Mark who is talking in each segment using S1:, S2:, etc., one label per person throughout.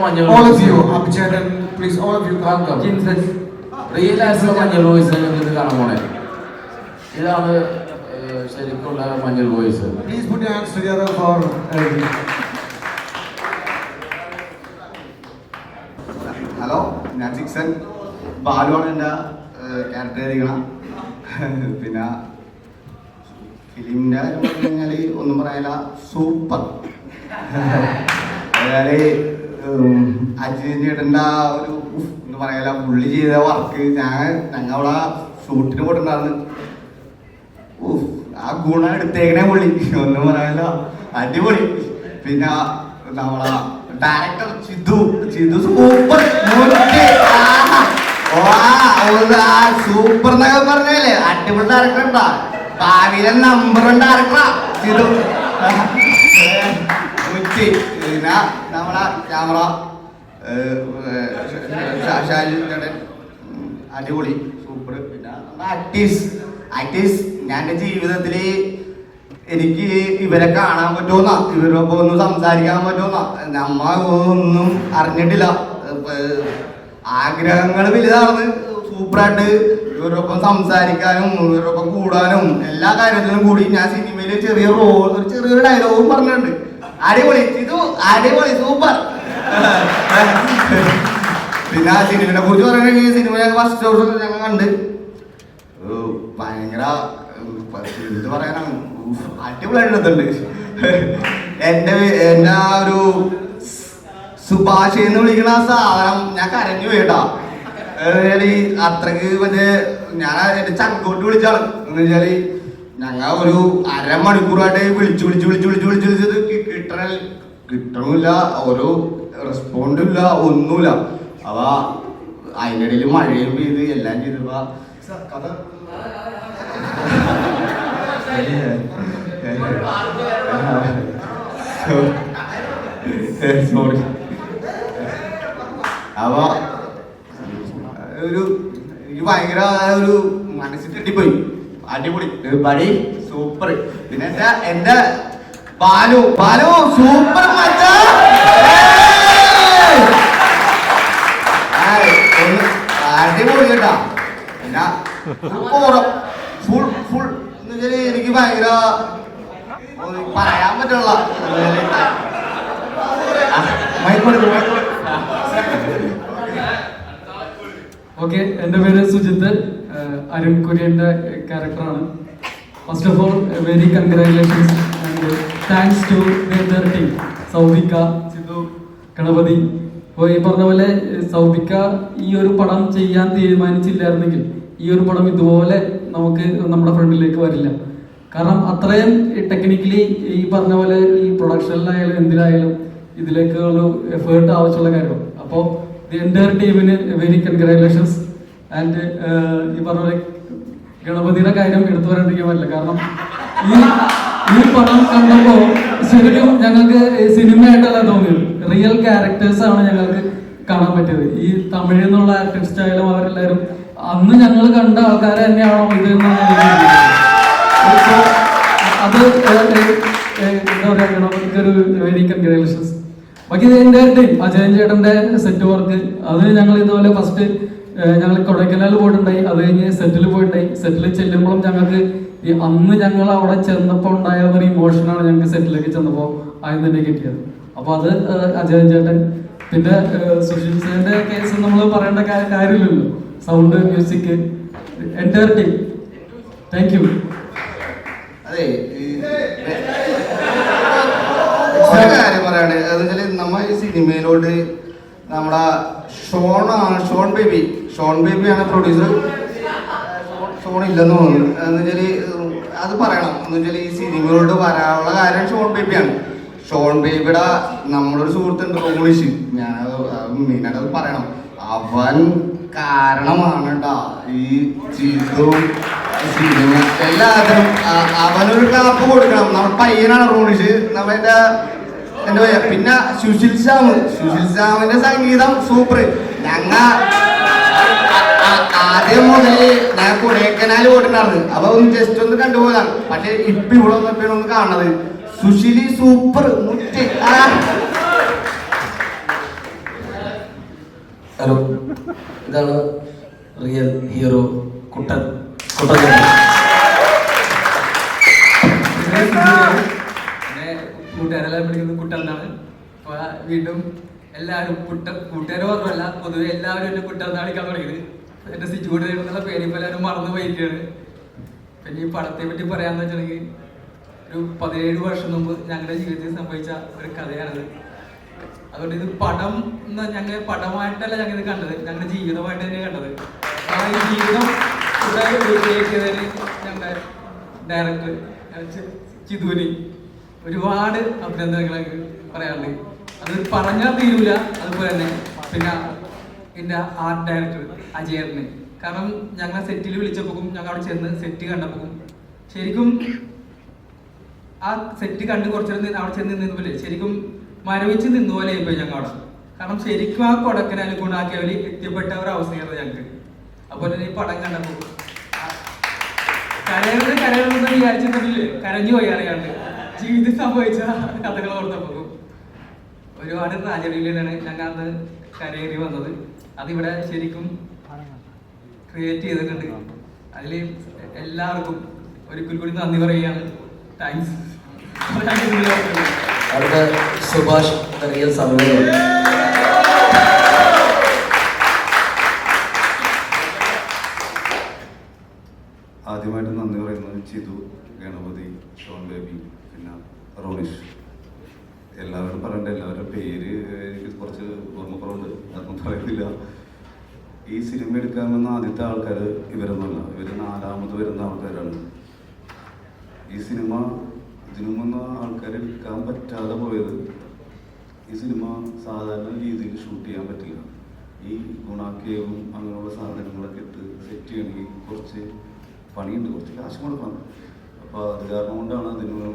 S1: All of
S2: you,
S1: you, and please all of you come.
S2: come. Real ആയിട്ടുള്ള മഞ്ഞൾ voice നിങ്ങൾക്ക് കാണാൻ പോണേ ഇതാണ് ശരിക്കുള്ള മഞ്ഞൾ voice
S1: Please put your hands together for LG.
S3: Hello ഞാൻ സിക്സൻ ബാലുവാണ് എന്റെ ക്യാരക്ടർ ചെയ്തിരിക്കണം പിന്നെ ഫിലിമിന്റെ കാര്യം പറഞ്ഞു കഴിഞ്ഞാൽ ഒന്നും പറയാനില്ല. സൂപ്പർ. അതായത് അജിൻ ചേട്ടന്റെ ആ ഒരു എന്ന് പറയല പുള്ളി ചെയ്ത വർക്ക് ഞാൻ ഞങ്ങൾ അവിടെ ഷൂട്ടിന് പോയിട്ടുണ്ടായിരുന്നു ആ ഗുണം എടുത്തേക്കണേ പുള്ളി. ഒന്നും പറയല അടിപൊളി. പിന്നെ നമ്മളെ director Chidu Chidu super super എന്നൊക്കെ പറഞ്ഞല്ലേ അടിപൊളി ഡയറക്ടർ ഉണ്ടാ? ഭാവിയിലെ നമ്പർ ഡയറക്ടറാ ചിതു. പിന്നെ നമ്മളെ ക്യാമറ അടിപൊളി സൂപ്പർ പിന്നെ ആക്ടീസ് ആക്ടീസ് ഞാൻ എന്റെ ജീവിതത്തിൽ എനിക്ക് ഇവരെ കാണാൻ പറ്റുമെന്നാ? ഇവരൊപ്പം ഒന്ന് സംസാരിക്കാൻ പറ്റുമെന്നാ? നമ്മ ഒന്നും അറിഞ്ഞിട്ടില്ല. ആഗ്രഹങ്ങൾ വലുതാണ്. സൂപ്പറായിട്ട് ഇവരൊപ്പം സംസാരിക്കാനും ഇവരൊപ്പം കൂടാനും എല്ലാ കാര്യത്തിലും കൂടി ഞാൻ സിനിമയിൽ ചെറിയ റോൾ ഒരു ചെറിയൊരു ഡയലോഗും പറഞ്ഞിട്ടുണ്ട്. അടിപൊളി ഇത് അടിപൊളി സൂപ്പർ. പിന്നെ ആ സിനിമയെ കുറിച്ച് പറയുകയാണെങ്കിൽ സിനിമ ഞങ്ങൾ ഫസ്റ്റ് ദിവസം ഞങ്ങൾ കണ്ട്. ഭയങ്കര ഇത് പറയാനാണ് അടിപൊളിയായിട്ടുണ്ട് എന്റെ എന്റെ ആ ഒരു സുഭാഷ് എന്ന് വിളിക്കുന്ന ആ സാധനം ഞാൻ കരഞ്ഞു പോയിട്ടാ. അത്രയ്ക്ക് മറ്റേ ഞാൻ എന്റെ ചങ്കോട്ട് വിളിച്ചാണ്. എന്ന് വെച്ചാൽ ഞങ്ങൾ ഒരു അരമണിക്കൂറായിട്ട് വിളിച്ചു വിളിച്ചു വിളിച്ചു വിളിച്ചു വിളിച്ചു വിളിച്ചത് കിട്ടണ കിട്ടണില്ല ഒരു റെസ്പോണ്ടില്ല ഒന്നുമില്ല. അവ അതിന്റെ ഇടയിൽ മഴയും പെയ്ത് എല്ലാം ചെയ്തപ്പോ സ- കഥ. സോറി അപ്പൊ ഒരു എനിക്ക് ഭയങ്കര ഒരു മനസ്സിൽ തെറ്റിപ്പോയി. അടിപൊളി. പടി സൂപ്പർ പിന്നെ എന്റെ എന്റെ ബാലു ബാലു സൂപ്പർ മച്ചാ ഫുൾ ഫുൾ എനിക്ക് ഭയങ്കര പറയാൻ പറ്റുള്ള
S4: ഓക്കെ എന്റെ പേര് സുജിത്ത്. അരുൺ കുര്യന്റെ ക്യാരക്ടറാണ്. First of all very congratulations thanks to the team സൗബിക്ക Sidhu Ganapathi. ഇപ്പോൾ ഈ പറഞ്ഞ പോലെ ഏഹ് ഈ ഒരു പടം ചെയ്യാൻ തീരുമാനിച്ചില്ലായിരുന്നെങ്കിൽ ഈ ഒരു പടം ഇതുപോലെ നമുക്ക് നമ്മുടെ ഫ്രണ്ടിലേക്ക് വരില്ല. കാരണം അത്രയും ടെക്നിക്കലി ഈ പറഞ്ഞ പോലെ ഈ പ്രൊഡക്ഷനിലായാലും എന്തിനായാലും ഇതിലേക്ക് ഒരു എഫേർട്ട് ആവശ്യമുള്ള കാര്യമാണ്. അപ്പോൾ ദി എന്റയർ ടീമിന് വെരി കൺഗ്രാറ്റുലേഷൻസ് ആൻഡ് ഈ പറഞ്ഞ പോലെ ഗണപതിയുടെ കാര്യം എടുത്തു പറയാണ്ടിരിക്കാൻ പറ്റില്ല. കാരണം ഈ ഈ പടം കണ്ടപ്പോ ശരിക്കും ഞങ്ങൾക്ക് സിനിമയായിട്ടല്ല തോന്നിയത്. റിയൽ ക്യാരക്ടേഴ്സ് ആണ് ഞങ്ങൾക്ക് കാണാൻ പറ്റിയത്. ഈ തമിഴിൽ നിന്നുള്ള ആർട്ടിസ്റ്റ് ആയാലും അവരെല്ലാവരും അന്ന് ഞങ്ങൾ കണ്ട ആൾക്കാരെ തന്നെയാണോ ഇത് അത് എന്താ ബാക്കി ഇതിന്റെ അജയൻ ചേട്ടന്റെ സെറ്റ് വർക്ക് അത് ഞങ്ങൾ ഇതുപോലെ ഫസ്റ്റ് ഞങ്ങൾ കൊടൈക്കനാൽ പോയിട്ടുണ്ടായി. അത് കഴിഞ്ഞ് സെറ്റിൽ പോയിട്ടുണ്ടായി. സെറ്റിൽ ചെല്ലുമ്പോഴും ഞങ്ങൾക്ക് ഈ അന്ന് ഞങ്ങൾ അവിടെ ചെന്നപ്പോൾ ഉണ്ടായ ഒരു ഇമോഷനാണ് ഞങ്ങൾക്ക് സെറ്റിലേക്ക് ചെന്നപ്പോൾ ആദ്യം തന്നെ കിട്ടിയത്. അപ്പൊ അത് അജയൻ ചേട്ടൻ പിന്നെ സുശീൽ സേന്റെ കേസ് നമ്മൾ പറയേണ്ട കാര്യമില്ലല്ലോ. സൗണ്ട് മ്യൂസിക് എന്റെ ടീം താങ്ക് യു
S3: കാര്യം ഈ സിനിമയിലോട്ട് നമ്മുടെ ഷോണാണ് ഷോൺ ബേബി. ഷോൺ ബേബിയാണ് പ്രൊഡ്യൂസർ ഷോൺ ഇല്ലെന്ന് തോന്നുന്നു. എന്ന് വെച്ചാൽ അത് പറയണം. എന്ന് വെച്ചാൽ ഈ സിനിമകളോട് വരാനുള്ള കാര്യം ഷോൺ ബേബിയാണ് ഷോൺ ബേബിയുടെ നമ്മളൊരു സുഹൃത്തുണ്ട് റോണിഷ്. ഞാൻ മെയിനായിട്ട് അത് പറയണം. അവൻ കാരണമാണ് ഈ ചീത്തവും സിനിമ എല്ലാത്തിനും അവനൊരു കാപ്പ് കൊടുക്കണം. നമ്മുടെ പയ്യനാണ് റോണിഷ്. നമ്മുടെ എന്താ പറയാ പിന്നെ സുശീൽ ശ്യാം സുശീൽ ശ്യാമിന്റെ സംഗീതം സൂപ്പർ ഞങ്ങ ആദ്യം മുതൽ ഞാൻ കൊടൈക്കനാൽ പോയിട്ടുണ്ടായിരുന്നു. അപ്പൊ ഒന്ന് ജസ്റ്റ് ഒന്ന് കണ്ടുപോയതാണ് പക്ഷെ ഇപ്പൊ ഇവിടെ വന്നപ്പോഴാണ് ഒന്ന് കാണുന്നത്. സുശീലി സൂപ്പർ. മുറ്റ്
S5: ഹലോ. ഇതാണ് റിയൽ ഹീറോ കുട്ടൻ. കുട്ടൻ
S6: കൂട്ടുകാരെല്ലാം പഠിക്കുന്നത് കുട്ടൻ എന്നാണ്. വീണ്ടും എല്ലാവരും കുട്ട കൂട്ടുകാർ മാത്രമല്ല പൊതുവെ എല്ലാവരും എന്നെ കുട്ടെന്നാണ് വിളിക്കാൻ തുടങ്ങിയത്. എന്റെ സിജുകൂടെ എന്നുള്ള പേര് ഇപ്പൊ എല്ലാവരും മറന്നു പോയിരിക്കുകയാണ്. പിന്നെ ഈ പടത്തെ പറ്റി പറയാന്ന് വെച്ചിട്ടുണ്ടെങ്കിൽ ഒരു പതിനേഴ് വർഷം മുമ്പ് ഞങ്ങളുടെ ജീവിതത്തിൽ സംഭവിച്ച ഒരു കഥയാണിത്. അതുകൊണ്ട് ഇത് പടം ഞങ്ങൾ പടമായിട്ടല്ല ഞങ്ങൾ ഇത് കണ്ടത്. ഞങ്ങളുടെ ജീവിതമായിട്ട് തന്നെ കണ്ടത്. ആ ജീവിതം ഞങ്ങളുടെ ഡയറക്ടർ ചിതുവിന് ഒരുപാട് അഭിനന്ദനങ്ങൾ പറയാറുണ്ട്. അത് പറഞ്ഞാൽ തീരൂല അതുപോലെ തന്നെ. പിന്നെ എന്റെ ആർട്ട് ഡയറക്ടർ അജയറിന്. കാരണം ഞങ്ങൾ സെറ്റിൽ വിളിച്ചപ്പോഴും ഞങ്ങൾ അവിടെ ചെന്ന് സെറ്റ് കണ്ടപ്പോഴും ശരിക്കും ആ സെറ്റ് കണ്ട് കുറച്ചു അവിടെ ചെന്ന് നിന്നപോലെ ശരിക്കും മരവിച്ച് നിന്ന പോലെ ആയിപ്പോയി ഞങ്ങൾ അവിടെ കാരണം ശരിക്കും ആ കൊടക്കനാൽ ഗുണാക്കിയവര് എത്തിപ്പെട്ട ഒരു അവസ്ഥയായിരുന്നു ഞങ്ങൾക്ക്. അപ്പോൾ തന്നെ ഈ പടം കണ്ടപ്പോൾ കരയുന്നത് കരയുന്നത് വിചാരിച്ചിട്ടില്ലേ കരഞ്ഞു പോയി അറിയാണ്ട്. ജീവിതം സംഭവിച്ച കഥകൾ ഓർത്തപ്പോൾ ഒരുപാട് ട്രാജഡിയിലാണ് ഞങ്ങൾ അന്ന് കരയേറി വന്നത്. അതിവിടെ ശരിക്കും ക്രിയേറ്റ് ചെയ്തിട്ടുണ്ട്. അതിൽ എല്ലാവർക്കും ഒരിക്കൽ കൂടി നന്ദി പറയുകയാണ്. താങ്ക്സ്
S5: അടുത്ത സുഭാഷ് ദ റിയൽ സർവൈവർ
S7: ആദ്യമായിട്ട് നന്ദി പറയുന്നത് ചിതു ഗണപതി ഷോൺ ബേബി പിന്നെ റോണിഷ്. എല്ലാവരും പറയണ്ട എല്ലാവരുടെ പേര് എനിക്ക് കുറച്ച് ഓർമ്മക്കുറവുണ്ട്. അതൊന്നും പറയുന്നില്ല ഈ സിനിമ എടുക്കാൻ വന്ന ആദ്യത്തെ ആൾക്കാർ ഇവരൊന്നുമല്ല ഇവർ നാലാമത് വരുന്ന ആൾക്കാരാണ്. ഈ സിനിമ ഇതിനു വന്ന ആൾക്കാർ എടുക്കാൻ പറ്റാതെ പോയത് ഈ സിനിമ സാധാരണ രീതിയിൽ ഷൂട്ട് ചെയ്യാൻ പറ്റില്ല. ഈ ഗുണാക്കേവും അങ്ങനെയുള്ള സാധനങ്ങളൊക്കെ ഇട്ട് സെറ്റ് ചെയ്യണമെങ്കിൽ കുറച്ച് പണിയുണ്ട് കുറച്ച് കാശ് കൊടുക്കണം. അപ്പോൾ അത് കാരണം കൊണ്ടാണ് അതിന്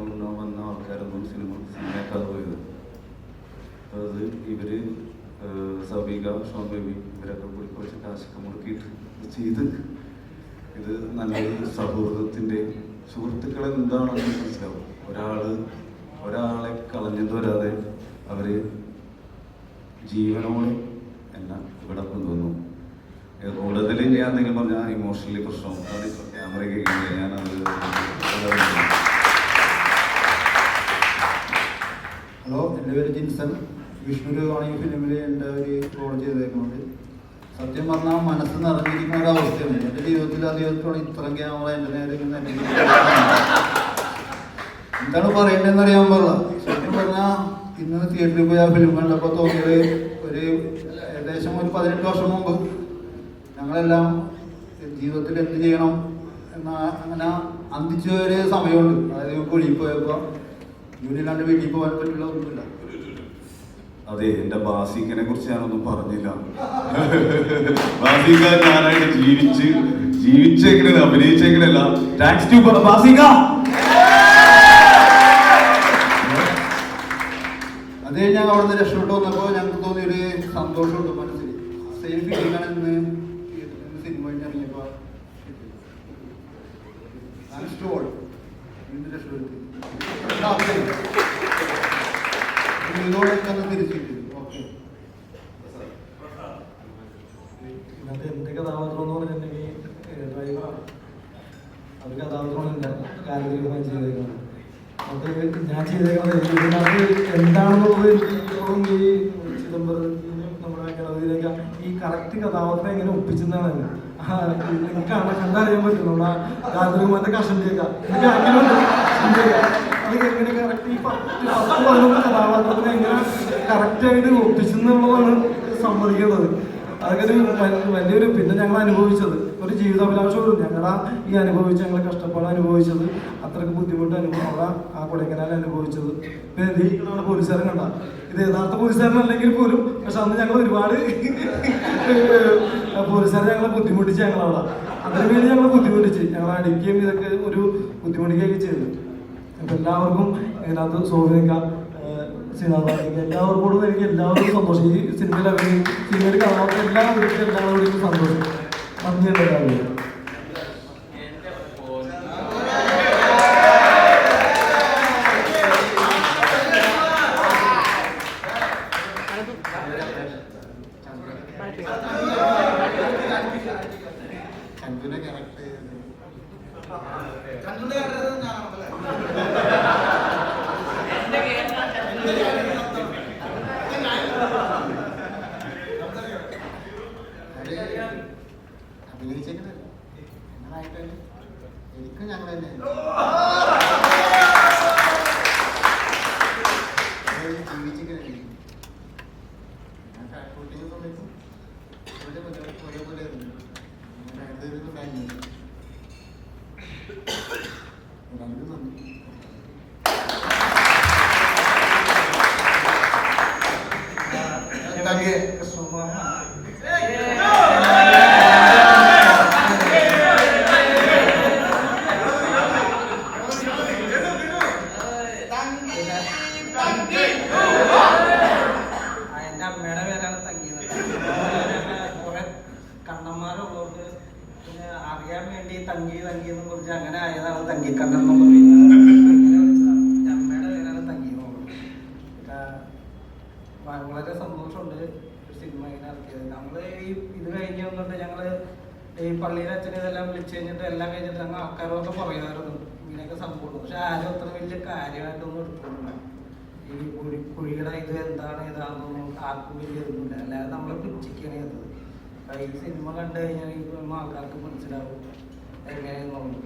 S7: സിനിമയാക്കാതെ പോയത് അത് ഏഹ് സബീക ഷോൺ ബേബി ഇവരൊക്കെ കൂടി കുറച്ച് കാശൊക്കെ മുടക്കിയിട്ട് ചെയ്ത് ഇത് നല്ലൊരു സൗഹൃദത്തിന്റെ സുഹൃത്തുക്കൾ എന്താണെന്ന് മനസ്സിലാവും. ഒരാൾ ഒരാളെ കളഞ്ഞത് വരാതെ അവർ ജീവനോട് എന്നെ ഇവിടെ കൊണ്ടുവന്നു. കൂടുതൽ ഞാൻ നിങ്ങൾ പറഞ്ഞ ഇമോഷണലി പ്രശ്നം. അതാണ് ക്യാമറയ്ക്ക് ക്യാമറ കേൾക്കുന്നത് ഞാനത്
S8: ഹലോ എന്റെ പേര് ജിൻസൺ. വിഷ്ണുരൂപമാണ് ഈ ഫിലിമിൽ എന്റെ ഒരു റോൾ ചെയ്തേക്കുന്നത് സത്യം പറഞ്ഞാൽ മനസ്സ് നിറഞ്ഞിരിക്കുന്ന ഒരു അവസ്ഥയാണ്. എന്റെ ജീവിതത്തിൽ ആദ്യമായിട്ടാണ് ഇത്രയും ക്യാമറ എന്റെ നേരെ. എന്താണ് പറയേണ്ടതെന്ന് അറിയാൻ പാടില്ല. സത്യം പറഞ്ഞാൽ ഇന്ന് തിയേറ്ററിൽ പോയി ആ ഫിലിം കണ്ടപ്പോൾ തോന്നിയത് ഒരു ഏകദേശം ഒരു പതിനെട്ട് വർഷം മുമ്പ് ഞങ്ങളെല്ലാം ജീവിതത്തിൽ എന്ത് ചെയ്യണം എന്ന അങ്ങനെ അന്തിച്ച ഒരു സമയമുണ്ട്. അതായത് കുഴിയിൽ പോയപ്പോൾ ജോലിയില്ലാണ്ട് വീട്ടിൽ പോകാൻ പറ്റില്ല ഒന്നുമില്ല
S7: അതെ എന്റെ ബാസിക്കനെ കുറിച്ച് ഞാനൊന്നും പറഞ്ഞില്ല. ബാസിക ഞാനായിട്ട് ജീവിച്ച് ജീവിച്ചേക്കണത് അഭിനയിച്ചേക്കണല്ല താങ്ക്സ് ടു ബാസിക
S8: അത് കഴിഞ്ഞ് ഞങ്ങൾ അവിടെ നിന്ന് രക്ഷപ്പെട്ട് വന്നപ്പോൾ ഞങ്ങൾക്ക് തോന്നിയൊരു സന്തോഷമുണ്ട് മനസ്സിൽ. സെയിം ഫീലിംഗാണ് ഇന്ന് ഇന്ന് സിനിമ കഴിഞ്ഞ് ഇറങ്ങിയപ്പോൾ താങ്ക്സ് ടു ഓൾ വീണ്ടും രക്ഷപ്പെടുത്തി ഇതോടെ തന്നെ തിരിച്ചു ഓക്കെ
S9: ഇതിനകത്ത് എന്റെ കഥാപാത്രം എന്ന് പറഞ്ഞിട്ടുണ്ടെങ്കിൽ ഡ്രൈവറാണ് അത് കഥാപാത്രമല്ല കാര്യമായി ചെയ്തേക്കുന്നത് അത് ഞാൻ ചെയ്തേക്കുന്നത് ഇതിനകത്ത് എന്താണെന്നുള്ളത് എനിക്ക് ഈ ചിദംബരത്തിനും നമ്മുടെ ഗണപതിയിലേക്ക് ഈ കറക്റ്റ് കഥാപാത്രം എങ്ങനെ ഒപ്പിച്ചെന്നാണ് എനിക്ക് കാണാൻ കണ്ടറിയാൻ പറ്റും നമ്മുടെ ഗാന്ധുരകുമാരന്റെ കഷം കേൾക്കാം എനിക്ക് അങ്ങനെ അത് എങ്ങനെ കറക്റ്റ് കറക്റ്റായിട്ട് ഒപ്പിച്ചെന്നുള്ളതാണ് സമ്മതിക്കുന്നത് അതൊക്കെ വലിയൊരു പിന്നെ ഞങ്ങൾ അനുഭവിച്ചത് ഒരു ജീവിതാഭിലാഷവും ഞങ്ങളുടെ ഈ അനുഭവിച്ച ഞങ്ങൾ കഷ്ടപ്പാട് അനുഭവിച്ചത് അത്രയ്ക്ക് ബുദ്ധിമുട്ട് അനുഭവം ആ കൊടൈക്കനാൽ അനുഭവിച്ചത് നമ്മുടെ പോലീസുകാരൻ കണ്ട ഇത് യഥാർത്ഥ പോലീസുകാരനല്ലെങ്കിൽ പോലും പക്ഷെ അന്ന് ഞങ്ങൾ ഒരുപാട് പോലീസുകാരെ ഞങ്ങളെ ബുദ്ധിമുട്ടിച്ച് ഞങ്ങളവിടെ അതിന് വേണ്ടി ഞങ്ങൾ ബുദ്ധിമുട്ടിച്ച് ഞങ്ങൾ അടിക്കുകയും ഇതൊക്കെ ഒരു ബുദ്ധിമുട്ടിക്കുകയൊക്കെ ചെയ്തു അപ്പം എല്ലാവർക്കും ഇതിനകത്ത് സ്വാധീനിക്കാം സിനിമാക്ക് എല്ലാവർക്കും എനിക്ക് എല്ലാവർക്കും സന്തോഷം. ഈ സിനിമയിൽ അഭിനയിക്കും സിനിമയിൽ കാണാത്ത എല്ലാവർക്കും എല്ലാവരും സന്തോഷം. നന്ദിയുണ്ട് എല്ലാവരും
S8: ചന്തുവിന്റെ ക്യാരക്ടർ അഭിനയിച്ചേക്കുന്നത് ഞങ്ങളായിട്ട് എനിക്കും ഞങ്ങൾ തന്നെ ജീവിച്ചിങ്ങനെ ഞാൻ ഷൂട്ടിങ് സമയത്തും ഒരേ പോലെ ഒരേപോലെ ആയിരുന്നു ഞാൻ അടുത്തൊരു ഫാമിലി രണ്ടും നന്ദി
S1: താങ്ക് യു
S10: എന്റെ നമ്മൾ ഈ ഇത് കഴിഞ്ഞ് വന്നിട്ട് ഞങ്ങൾ ഈ പള്ളിയിലെ അച്ഛനെ ഇതെല്ലാം വിളിച്ചു കഴിഞ്ഞിട്ട് എല്ലാം കഴിഞ്ഞിട്ട് ഞങ്ങൾ ആൾക്കാരൊക്കെ പറയുമായിരുന്നു. ഇങ്ങനെയൊക്കെ സംഭവം പക്ഷെ ആരും അത്ര വലിയ കാര്യമായിട്ടൊന്നും എടുക്കുന്നില്ല ഈ കുഴി കുഴിയുടെ ഇത് എന്താണ് ഇതാണെന്നൊന്നും ആർക്കും വലിയ ഇതൊന്നുമില്ല. അല്ലാതെ നമ്മൾ പിടിച്ചിരിക്കുകയാണ് ചെയ്തത്. ഈ സിനിമ കണ്ടു കഴിഞ്ഞാൽ ഈ സിനിമ ആൾക്കാർക്ക് മനസ്സിലാവും എങ്ങനെയെന്നുള്ളത്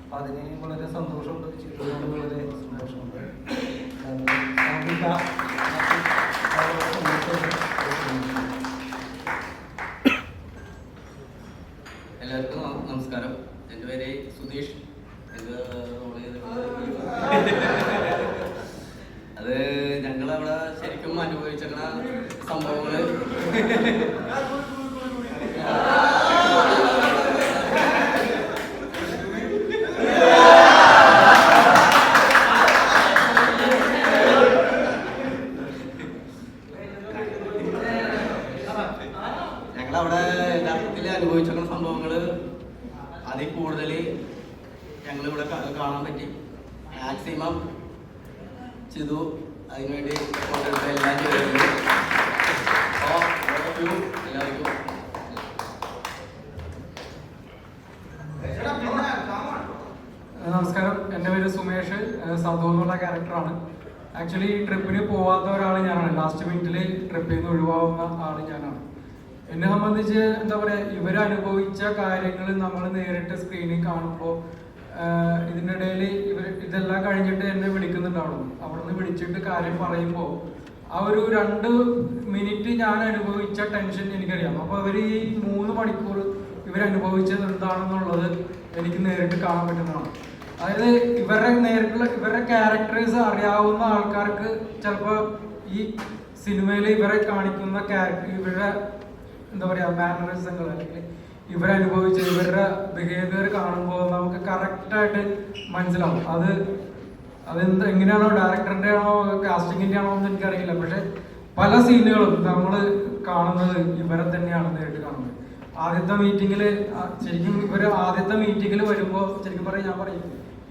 S10: അപ്പൊ അതിന് വളരെ സന്തോഷമുണ്ട്. ചിത്രം വളരെ സന്തോഷമുണ്ട് അത് സാധിക്ക വളരെ സന്തോഷമുണ്ട്
S11: എല്ലാവർക്കും ന- നമസ്കാരം എന്റെ പേര് സുധീഷ് ഇത് റോൾ ചെയ്തിട്ടുള്ളത് അത് ഞങ്ങളവിടെ ശരിക്കും അനുഭവിച്ചിരുന്ന സംഭവങ്ങൾ ഞങ്ങളവിടെ യഥാർത്ഥത്തിൽ അനുഭവിച്ചിരിക്കുന്ന സംഭവങ്ങൾ അതിൽ കൂടുതൽ കാണാൻ പറ്റി. മാക്സിമം ചെയ്തു അതിനുവേണ്ടി എല്ലാം ചെയ്തിട്ടുണ്ട് എല്ലാവർക്കും
S4: നമസ്കാരം. എന്റെ പേര് സുമേഷ്. സന്തോഷമുള്ള എന്നുള്ള ക്യാരക്ടറാണ് ആക്ച്വലി ട്രിപ്പിന് പോവാത്ത ഒരാൾ ഞാനാണ്. ലാസ്റ്റ് മിനിറ്റിൽ ട്രിപ്പിൽ നിന്ന് ഒഴിവാകുന്ന ആൾ ഞാനാണ്. എന്നെ സംബന്ധിച്ച് എന്താ പറയുക ഇവരനുഭവിച്ച കാര്യങ്ങൾ നമ്മൾ നേരിട്ട് സ്ക്രീനിൽ കാണുമ്പോൾ ഇതിന്റെ ഇടയിൽ ഇവർ ഇതെല്ലാം കഴിഞ്ഞിട്ട് എന്നെ വിളിക്കുന്നുണ്ടാവും. അവിടെ നിന്ന് വിളിച്ചിട്ട് കാര്യം പറയുമ്പോൾ ആ ഒരു രണ്ട് മിനിറ്റ് ഞാൻ അനുഭവിച്ച ടെൻഷൻ എനിക്കറിയാം. അപ്പോൾ അവർ ഈ മൂന്ന് മണിക്കൂർ ഇവരനുഭവിച്ചത് എന്താണെന്നുള്ളത് എനിക്ക് നേരിട്ട് കാണാൻ പറ്റുന്നതാണ്. അതായത് ഇവരുടെ നേരിട്ടുള്ള ഇവരുടെ ക്യാരക്ടേഴ്സ് അറിയാവുന്ന ആൾക്കാർക്ക് ചിലപ്പോൾ ഈ സിനിമയിൽ ഇവരെ കാണിക്കുന്ന ക്യാരക്ടർ ഇവരുടെ എന്താ പറയുക മാനറിസങ്ങൾ അല്ലെങ്കിൽ ഇവരനുഭവിച്ച ഇവരുടെ ബിഹേവിയർ കാണുമ്പോൾ നമുക്ക് കറക്റ്റായിട്ട് മനസ്സിലാവും. അത് അതെന്ത് എങ്ങനെയാണോ ഡയറക്ടറിന്റെ ആണോ കാസ്റ്റിംഗിന്റെ ആണോ എന്ന് എനിക്കറിയില്ല. പക്ഷെ പല സീനുകളും നമ്മൾ കാണുന്നത് ഇവരെ തന്നെയാണ് നേരിട്ട് കാണുന്നത്. ആദ്യത്തെ മീറ്റിങ്ങിൽ ശരിക്കും ഇവർ ആദ്യത്തെ മീറ്റിങ്ങിൽ വരുമ്പോൾ ശരിക്കും പറയും ഞാൻ പറയും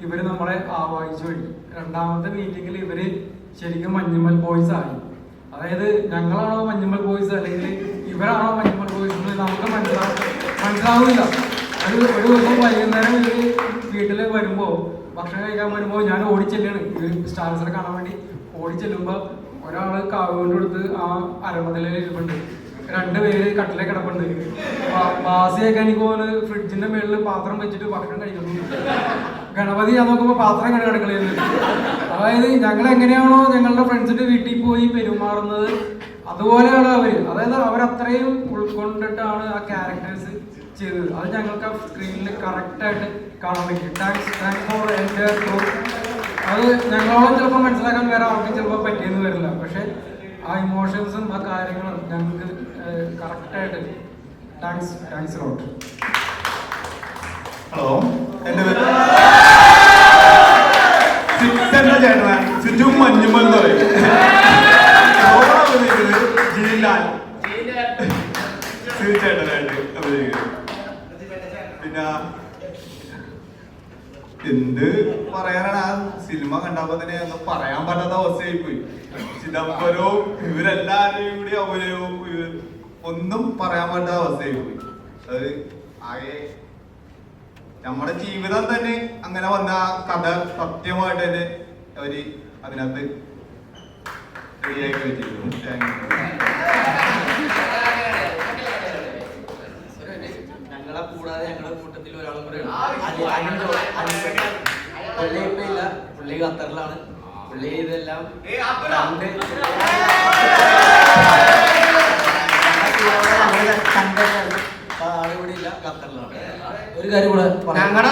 S4: ഇവർ നമ്മളെ ആവാഹിച്ചു വഴി. രണ്ടാമത്തെ മീറ്റിങ്ങിൽ ഇവർ ശരിക്കും മഞ്ഞുമൽ ബോയ്സ് ആയി. അതായത് ഞങ്ങളാണോ മഞ്ഞുമൽ ബോയ്സ് അല്ലെങ്കിൽ ഇവരാണോ മഞ്ഞുമൽ ബോയ്സ് നമുക്ക് മനസ്സിലാവും. മനസ്സിലാവുന്നില്ല ഒരു ഒരു ദിവസം വൈകുന്നേരം ഇവർ വീട്ടിൽ വരുമ്പോ ഭക്ഷണം കഴിക്കാൻ വരുമ്പോൾ ഞാൻ ഓടിച്ചെല്ലാണ് സ്റ്റാൻസറെ കാണാൻ വേണ്ടി ഓടിച്ചെല്ലുമ്പോ ഒരാൾ കാവുകൊണ്ട് കൊടുത്ത് ആ അരമതിലിൽ ഇരിപ്പുണ്ട്. രണ്ടുപേര് കട്ടിലെ കിടപ്പുണ്ട്. ബാസിയൊക്കെ എനിക്ക് പോലെ ഫ്രിഡ്ജിന്റെ മേളിൽ പാത്രം വെച്ചിട്ട് ഭക്ഷണം കഴിക്കുന്നു. ഗണപതി ഞാൻ നോക്കുമ്പോ പാത്രം കണ്ടു കിടക്കണേന്ന്. അതായത് ഞങ്ങൾ എങ്ങനെയാണോ ഞങ്ങളുടെ ഫ്രണ്ട്സിന്റെ വീട്ടിൽ പോയി പെരുമാറുന്നത് അതുപോലെയാണ് അവർ. അതായത് അവരത്രയും ഉൾക്കൊണ്ടിട്ടാണ് ആ ക്യാരക്ടേഴ്സ് ചെയ്തത്. അത് ഞങ്ങൾക്ക് സ്ക്രീനിൽ കറക്റ്റായിട്ട് കാണാൻ പറ്റി. താങ്ക്സ് താങ്ക്സ് ഫോർ എന്റെ അത് ഞങ്ങളോട് ചിലപ്പോൾ മനസ്സിലാക്കാൻ വേറെ ആർക്കും ചിലപ്പോൾ പറ്റിയെന്ന് വരില്ല. പക്ഷേ ആ ഇമോഷൻസും ആ കാര്യങ്ങളും ഞങ്ങൾക്ക് കറക്റ്റായിട്ട് താങ്ക്സ് താങ്ക്സ് ലോട്ട്
S12: ഹലോ എന്റെ പേര് സിക്സന്റെ ചേട്ടനാണ് സിജു മഞ്ഞുമ്മൽ എന്ന് പറയും. എന്ത് പറയാനാണ്? ആ സിനിമ കണ്ടപ്പോ തന്നെ ഒന്നും പറയാൻ പറ്റാത്ത അവസ്ഥയായി പോയി ചിദംബരവും ഇവരെല്ലാരെയും കൂടി അവരെയും ഒന്നും പറയാൻ പറ്റാത്ത അവസ്ഥയായി പോയി അത് ആകെ നമ്മുടെ ജീവിതം തന്നെ അങ്ങനെ വന്ന ആ കഥ സത്യമായിട്ട് തന്നെ അവർ അതിനകത്ത് റെഡിയാക്കി വെച്ചിരുന്നു താങ്ക് യു
S11: ഞങ്ങളെ കൂടാതെ ഞങ്ങളുടെ കൂട്ടത്തിൽ ഒരാളും കൂടെ ഉണ്ട്. അലി- അനിൽ ജോ- അനിൽ ജോ- പുള്ളി ഇപ്പൊ ഇല്ല പുള്ളി ഖത്തറിലാണ് പുള്ളി ഇതെല്ലാം ഖത്തറിലാണ്
S2: ഒരു കാര്യം കൂടെ
S3: ഞങ്ങളുടെ